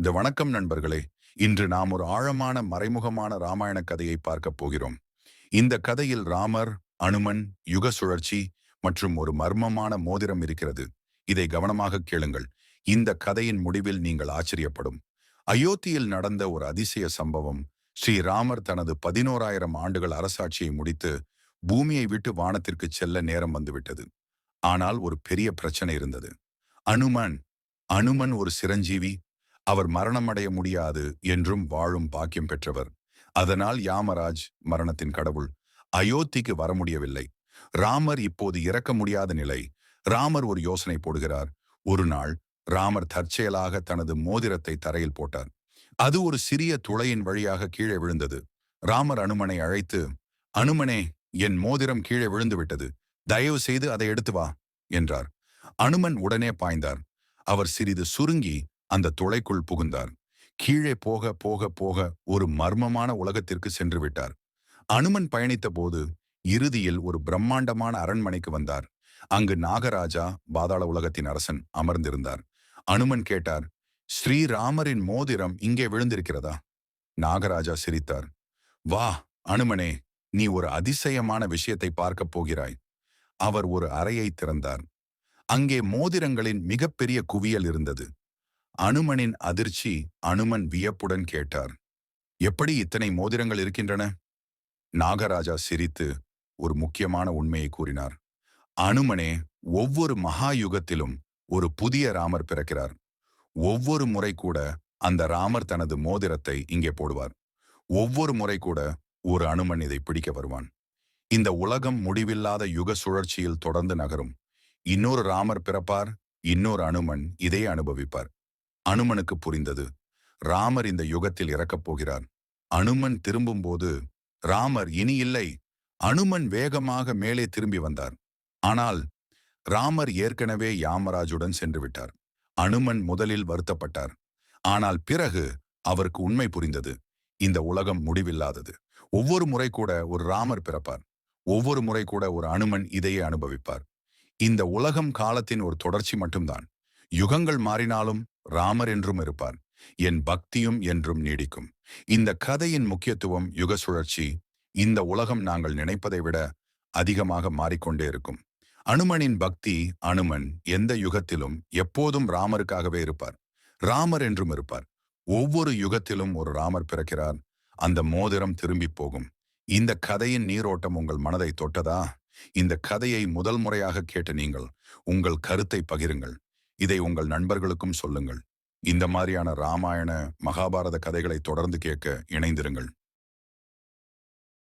இந்த வணக்கம் நண்பர்களே இன்று நாம் ஒரு ஆழமான மறைமுகமான ராமாயண கதையை பார்க்கப் போகிறோம். இந்த கதையில் ராமர் அனுமன் யுக சுழற்சி மற்றும் ஒரு மர்மமான மோதிரம் இருக்கிறது. இதை கவனமாக கேளுங்கள். இந்த கதையின் முடிவில் நீங்கள் ஆச்சரியப்படும். அயோத்தியில் நடந்த ஒரு அதிசய சம்பவம் ஸ்ரீராமர் தனது பதினோராயிரம் ஆண்டுகள் அரசாட்சியை முடித்து பூமியை விட்டு வானத்திற்கு செல்ல நேரம் வந்துவிட்டது. ஆனால் ஒரு பெரிய பிரச்சனை இருந்தது. அனுமன் அனுமன் ஒரு சிரஞ்சீவி அவர் மரணமடைய முடியாது என்றும் வாழும் பாக்கியம் பெற்றவர். அதனால் யாமராஜ் மரணத்தின் கடவுள். அயோத்திக்கு வர முடியவில்லை. ராமர் இப்போது இறக்க முடியாத நிலை. ராமர் ஒரு யோசனை போடுகிறார். ஒரு நாள் ராமர் தற்செயலாக தனது மோதிரத்தை தரையில் போட்டார். அது ஒரு சிறிய துளையின் வழியாக கீழே விழுந்தது. ராமர் அனுமனை அழைத்து அனுமனே என் மோதிரம் கீழே விழுந்து விட்டது. தயவு செய்து அதை எடுத்து வா என்றார். அனுமன் உடனே பாய்ந்தார். அவர் சிறிது சுருங்கி அந்த துளைக்குள் புகுந்தார். கீழே போக போக போக ஒரு மர்மமான உலகத்திற்கு சென்று விட்டார். அனுமன் பயணித்த போது இறுதியில் ஒரு பிரம்மாண்டமான அரண்மனைக்கு வந்தார். அங்கு நாகராஜா பாதாள உலகத்தின் அரசன் அமர்ந்திருந்தார். அனுமன் கேட்டார் ஸ்ரீராமரின் மோதிரம் இங்கே விழுந்திருக்கிறதா? நாகராஜா சிரித்தார் வா அனுமனே நீ ஒரு அதிசயமான விஷயத்தை பார்க்கப் போகிறாய். அவர் ஒரு அறையை திறந்தார். அங்கே மோதிரங்களின் மிகப்பெரிய குவியல் இருந்தது. அனுமனின் அதிர்ச்சி அனுமன் வியப்புடன் கேட்டார். எப்படி இத்தனை மோதிரங்கள் இருக்கின்றன? நாகராஜா சிரித்து ஒரு முக்கியமான உண்மையை கூறினார். அனுமனே ஒவ்வொரு மகா யுகத்திலும் ஒரு புதிய ராமர் பிறக்கிறார். ஒவ்வொரு முறை கூட அந்த ராமர் தனது மோதிரத்தை இங்கே போடுவார். ஒவ்வொரு முறை கூட ஒரு அனுமன் இதை பிடிக்க வருவான். இந்த உலகம் முடிவில்லாத யுக சுழற்சியில் தொடர்ந்து நகரும். இன்னொரு ராமர் பிறப்பார் இன்னொரு அனுமன் இதை அனுபவிப்பார். அனுமனுக்கு புரிந்தது. ராமர் இந்த யுகத்தில் இறக்கப் போகிறார். அனுமன் திரும்பும்போது ராமர் இனி இல்லை. அனுமன் வேகமாக மேலே திரும்பி வந்தார். ஆனால் ராமர் ஏற்கனவே யாமராஜுடன் சென்று விட்டார். அனுமன் முதலில் வருத்தப்பட்டார். ஆனால் பிறகு அவருக்கு உண்மை புரிந்தது. இந்த உலகம் முடிவில்லாதது. ஒவ்வொரு முறை கூட ஒரு ராமர் பிறப்பார். ஒவ்வொரு முறை கூட ஒரு அனுமன் இதையே அனுபவிப்பார். இந்த உலகம் காலத்தின் ஒரு தொடர்ச்சி மட்டும்தான். யுகங்கள் மாறினாலும் ராமர் என்றும் இருப்பார். என் பக்தியும் என்றும் நீடிக்கும். இந்த கதையின் முக்கியத்துவம் யுக சுழற்சி. இந்த உலகம் நாங்கள் நினைப்பதை விட அதிகமாக மாறிக்கொண்டே இருக்கும். அனுமனின் பக்தி அனுமன் எந்த யுகத்திலும் எப்போதும் ராமருக்காகவே இருப்பார். ராமர் என்றும் இருப்பார். ஒவ்வொரு யுகத்திலும் ஒரு ராமர் பிறக்கிறார். அந்த மோதிரம் திரும்பி போகும். இந்த கதையின் நீரோட்டம் உங்கள் மனதை தொட்டதா? இந்த கதையை முதல் முறையாக கேட்ட நீங்கள் உங்கள் கருத்தை பகிருங்கள். இதை உங்கள் நண்பர்களுக்கும் சொல்லுங்கள். இந்த மாதிரியான ராமாயண மகாபாரத கதைகளை தொடர்ந்து கேட்க இணைந்திருங்கள்.